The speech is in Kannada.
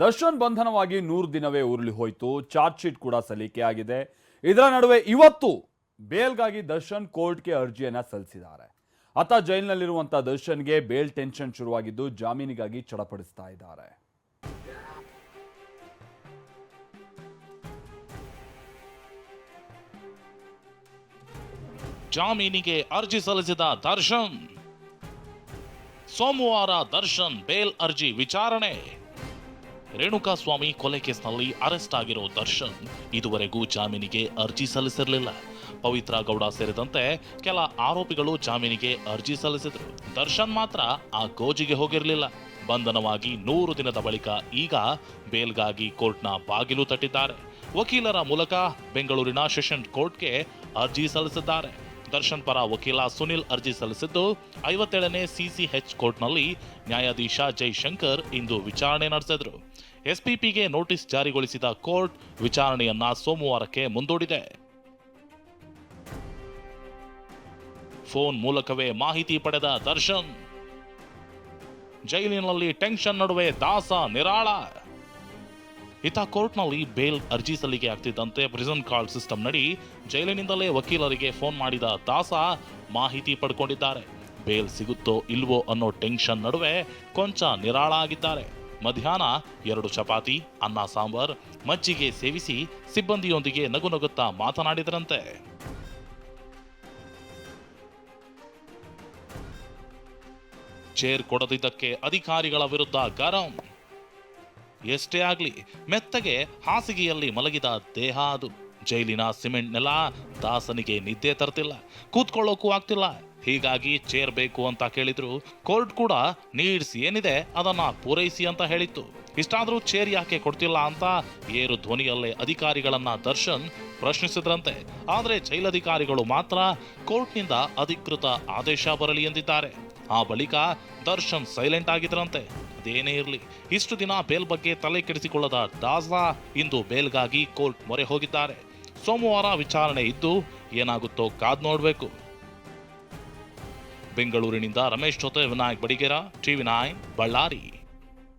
ದರ್ಶನ್ ಬಂಧನವಾಗಿ ನೂರು ದಿನವೇ ಉರುಳಿ ಹೋಯಿತು. ಚಾರ್ಜ್ ಶೀಟ್ ಕೂಡ ಸಲ್ಲಿಕೆ ಆಗಿದೆ. ಇದರ ನಡುವೆ ಇವತ್ತು ಬೇಲ್ಗಾಗಿ ದರ್ಶನ್ ಕೋರ್ಟ್ಗೆ ಅರ್ಜಿಯನ್ನ ಸಲ್ಲಿಸಿದ್ದಾರೆ. ಆತ ಜೈಲಿನಲ್ಲಿರುವಂತಹ ದರ್ಶನ್ಗೆ ಬೇಲ್ ಟೆನ್ಷನ್ ಶುರುವಾಗಿದ್ದು ಜಾಮೀನಿಗಾಗಿ ಚಡಪಡಿಸ್ತಾ ಇದ್ದಾರೆ. ಜಾಮೀನಿಗೆ ಅರ್ಜಿ ಸಲ್ಲಿಸಿದ ದರ್ಶನ್. ಸೋಮವಾರ ದರ್ಶನ್ ಬೇಲ್ ಅರ್ಜಿ ವಿಚಾರಣೆ. ರೇಣುಕಾಸ್ವಾಮಿ ಕೊಲೆ ಕೇಸ್ನಲ್ಲಿ ಅರೆಸ್ಟ್ ಆಗಿರೋ ದರ್ಶನ್ ಇದುವರೆಗೂ ಜಾಮೀನಿಗೆ ಅರ್ಜಿ ಸಲ್ಲಿಸಿರಲಿಲ್ಲ. ಪವಿತ್ರ ಗೌಡ ಸೇರಿದಂತೆ ಕೆಲ ಆರೋಪಿಗಳು ಜಾಮೀನಿಗೆ ಅರ್ಜಿ ಸಲ್ಲಿಸಿದ್ರು. ದರ್ಶನ್ ಮಾತ್ರ ಆ ಗೋಜಿಗೆ ಹೋಗಿರಲಿಲ್ಲ. ಬಂಧನವಾಗಿ ನೂರು ದಿನದ ಬಳಿಕ ಈಗ ಬೇಲ್ಗಾಗಿ ಕೋರ್ಟ್ನ ಬಾಗಿಲು ತಟ್ಟಿದ್ದಾರೆ. ವಕೀಲರ ಮೂಲಕ ಬೆಂಗಳೂರಿನ ಸೆಷನ್ ಕೋರ್ಟ್ಗೆ ಅರ್ಜಿ ಸಲ್ಲಿಸಿದ್ದಾರೆ. ದರ್ಶನ್ ಪರ ವಕೀಲ ಸುನಿಲ್ ಅರ್ಜಿ ಸಲ್ಲಿಸಿದ್ದು, ಐವತ್ತೇಳನೇ ಸಿಸಿಎಚ್ ಕೋರ್ಟ್ನಲ್ಲಿ ನ್ಯಾಯಾಧೀಶ ಜೈಶಂಕರ್ ಇಂದು ವಿಚಾರಣೆ ನಡೆಸಿದರು. ಎಸ್ಪಿಪಿಗೆ ನೋಟಿಸ್ ಜಾರಿಗೊಳಿಸಿದ ಕೋರ್ಟ್ ವಿಚಾರಣೆಯನ್ನ ಸೋಮವಾರಕ್ಕೆ ಮುಂದೂಡಿದೆ. ಫೋನ್ ಮೂಲಕವೇ ಮಾಹಿತಿ ಪಡೆದ ದರ್ಶನ್, ಜೈಲಿನಲ್ಲಿ ಟೆನ್ಷನ್ ನಡುವೆ ದಾಸ ನಿರಾಳ. ಇತ ಕೋರ್ಟ್ನಲ್ಲಿ ಬೇಲ್ ಅರ್ಜಿ ಸಲ್ಲಿಕೆ ಆಗ್ತಿದ್ದಂತೆ ಪ್ರಿಸನ್ ಕಾಲ್ ಸಿಸ್ಟಮ್ ನಡಿ ಜೈಲಿನಿಂದಲೇ ವಕೀಲರಿಗೆ ಫೋನ್ ಮಾಡಿದ ದಾಸ ಮಾಹಿತಿ ಪಡ್ಕೊಂಡಿದ್ದಾರೆ. ಬೇಲ್ ಸಿಗುತ್ತೋ ಇಲ್ವೋ ಅನ್ನೋ ಟೆನ್ಷನ್ ನಡುವೆ ಕೊಂಚ ನಿರಾಳ ಆಗಿದ್ದಾರೆ. ಮಧ್ಯಾಹ್ನ ಎರಡು ಚಪಾತಿ, ಅನ್ನ, ಸಾಂಬಾರ್, ಮಜ್ಜಿಗೆ ಸೇವಿಸಿ ಸಿಬ್ಬಂದಿಯೊಂದಿಗೆ ನಗು ನಗುತ್ತಾ ಮಾತನಾಡಿದರಂತೆ. ಚೇರ್ ಕೊಡದಿದ್ದಕ್ಕೆ ಅಧಿಕಾರಿಗಳ ವಿರುದ್ಧ ಗರಂ. ಎಷ್ಟೇ ಆಗ್ಲಿ ಮೆತ್ತಗೆ ಹಾಸಿಗೆಯಲ್ಲಿ ಮಲಗಿದ ದೇಹ ಅದು. ಜೈಲಿನ ಸಿಮೆಂಟ್ ನೆಲ, ದಾಸನಿಗೆ ನಿದ್ದೆ ತರ್ತಿಲ್ಲ. ಕೂತ್ಕೊಳ್ಳೋಕ್ಕೂ ಆಗ್ತಿಲ್ಲ. ಹೀಗಾಗಿ ಚೇರ್ ಬೇಕು ಅಂತ ಕೇಳಿದ್ರು. ಕೋರ್ಟ್ ಕೂಡ ನೀಡ್ಸ್ ಏನಿದೆ ಅದನ್ನ ಪೂರೈಸಿ ಅಂತ ಹೇಳಿತ್ತು. ಇಷ್ಟಾದ್ರೂ ಚೇರ್ ಯಾಕೆ ಕೊಡ್ತಿಲ್ಲ ಅಂತ ಏರು ಧ್ವನಿಯಲ್ಲೇ ಅಧಿಕಾರಿಗಳನ್ನ ದರ್ಶನ್ ಪ್ರಶ್ನಿಸಿದ್ರಂತೆ. ಆದ್ರೆ ಜೈಲಧಿಕಾರಿಗಳು ಮಾತ್ರ ಕೋರ್ಟ್ನಿಂದ ಅಧಿಕೃತ ಆದೇಶ ಬರಲಿ ಎಂದಿದ್ದಾರೆ. ಆ ಬಳಿಕ ದರ್ಶನ್ ಸೈಲೆಂಟ್ ಆಗಿದ್ರಂತೆ ಅದೇನೇ ಇರಲಿ, ಇಷ್ಟು ದಿನ ಬೇಲ್ ಬಗ್ಗೆ ತಲೆ ಕೆಡಿಸಿಕೊಳ್ಳದ ದಾಸ ಇಂದು ಬೇಲ್ಗಾಗಿ ಕೋರ್ಟ್ ಮೊರೆ ಹೋಗಿದ್ದಾರೆ. ಸೋಮವಾರ ವಿಚಾರಣೆ ಇದ್ದು ಏನಾಗುತ್ತೋ ಕಾದ್ ನೋಡಬೇಕು. ಬೆಂಗಳೂರಿನಿಂದ ರಮೇಶ್ ಜೊತೆ ವಿನಾಯಕ್ ಬಡಿಗೇರ ಟಿವಿ ನೈನ್, ಬಳ್ಳಾರಿ.